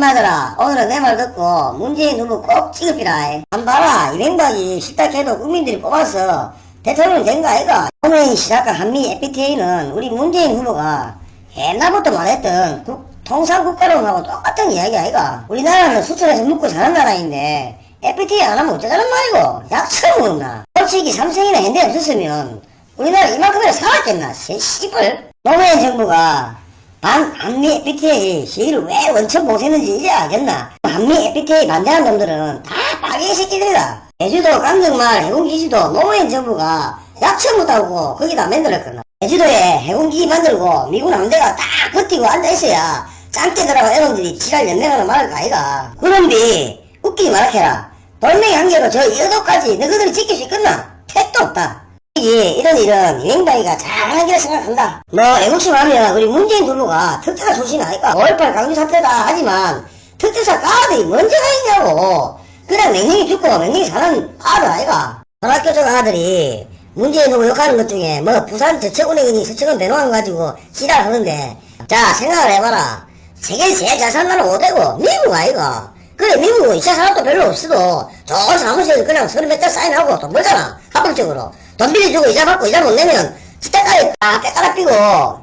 임마들아 오늘은 내 말 듣고 문재인 후보 꼭 찍읍시라 안 봐라. 이명박이 실탁해도 국민들이 뽑아서 대통령 된 거 아이가? 오늘 시작한 한미 FTA는 우리 문재인 후보가 옛날부터 말했던 국- 통상국가론하고 똑같은 이야기 아이가? 우리나라는 수출해서 먹고 사는 나라인데 FTA 안 하면 어쩌자는 말이고? 약처럼 먹나 솔직히 삼성이나 현대 없었으면 우리나라 이만큼이나 살았겠나? 씨, 씨발 노무현 정부가 반, 한미 FTA 시기를 왜 원천 못했는지 이제 알겠나? 한미 FTA 반대하는 놈들은 다 빠개 새끼들이다. 제주도 강정말 해군기지도 노무현 정부가 약쳐 못하고 거기다 만들었거든. 제주도에 해군기지 만들고 미군 함대가 딱 버티고 앉아있어야 짱깨 들어가 애놈들이 지랄 연맹하는 말을 아이가. 그런비 웃기지 말아해라. 돌멩이 한 개로 저 여도까지 너희들이 지킬 수 있겠나? 택도 없다. 이 이런 일은 이명박이가 잘하는 길을 생각한다. 뭐 애국심하면 우리 문재인 후보가 특태사 출신 아니까 5.18 강주 사태다 하지만 특태사 까들이 먼저가 있냐고. 그냥 맹맹이 죽고 맹맹이 사는 아들 아이가. 전학교 쪽 아들이 문재인 후보 욕하는 것 중에 뭐 부산 저체온행이 서체원 배노한 가지고 지랄하는데 자 생각을 해봐라. 세계 제일 잘 사는 나라 어디고 미국 아이가. 그래 미국은 2차 산업도 별로 없어도 좋은 사무실에서 그냥 서른 몇달 사인하고 돈 벌잖아 합법적으로. 돈 빌려주고 이자 받고 이자 못 내면 스테까지 다 빼깔아 삐고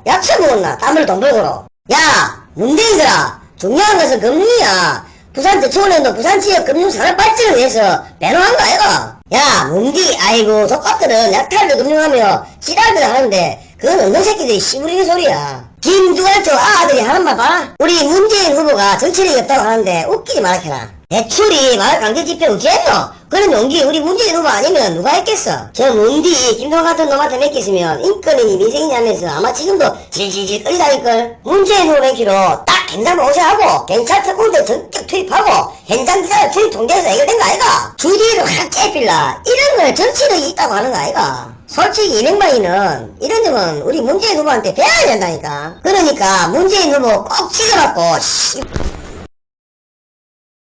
약쳐 먹었나 땀을 돈 벌고로 야 문재인들아 중요한 것은 금융이야. 부산 대초원에도 부산 지역 금융 산업 발전을 위해서 배노한 거 아이가 야 문기 아이고 족밥들은 약탈도 금융하며 지랄들 하는데 그건 없는 새끼들이 씨부리는 소리야. 김두관초 아들이 하는 말 봐라 우리 문재인 후보가 정치력이 없다고 하는데 웃기지 말아켜라 대출이 마을 강제집회 어찌했노? 그런 용기 우리 문재인 후보 아니면 누가 했겠어? 저 문디 김동 같은 놈한테 맡겼으면 인권이니 민생이니 하면서 아마 지금도 질질질 끓이다니걸 문재인 후보 맹키로 딱 현장 오셔하고 경찰 특공대 전격 투입하고 현장 기사를 투입 통제해서 해결된 거 아이가? 주디로 확 깨필라 이런 걸 정치력이 있다고 하는 거 아이가? 솔직히 이명박이는 이런 점은 우리 문재인 후보한테 배워야 된다니까 그러니까 문재인 후보 꼭 찍어갖고 씨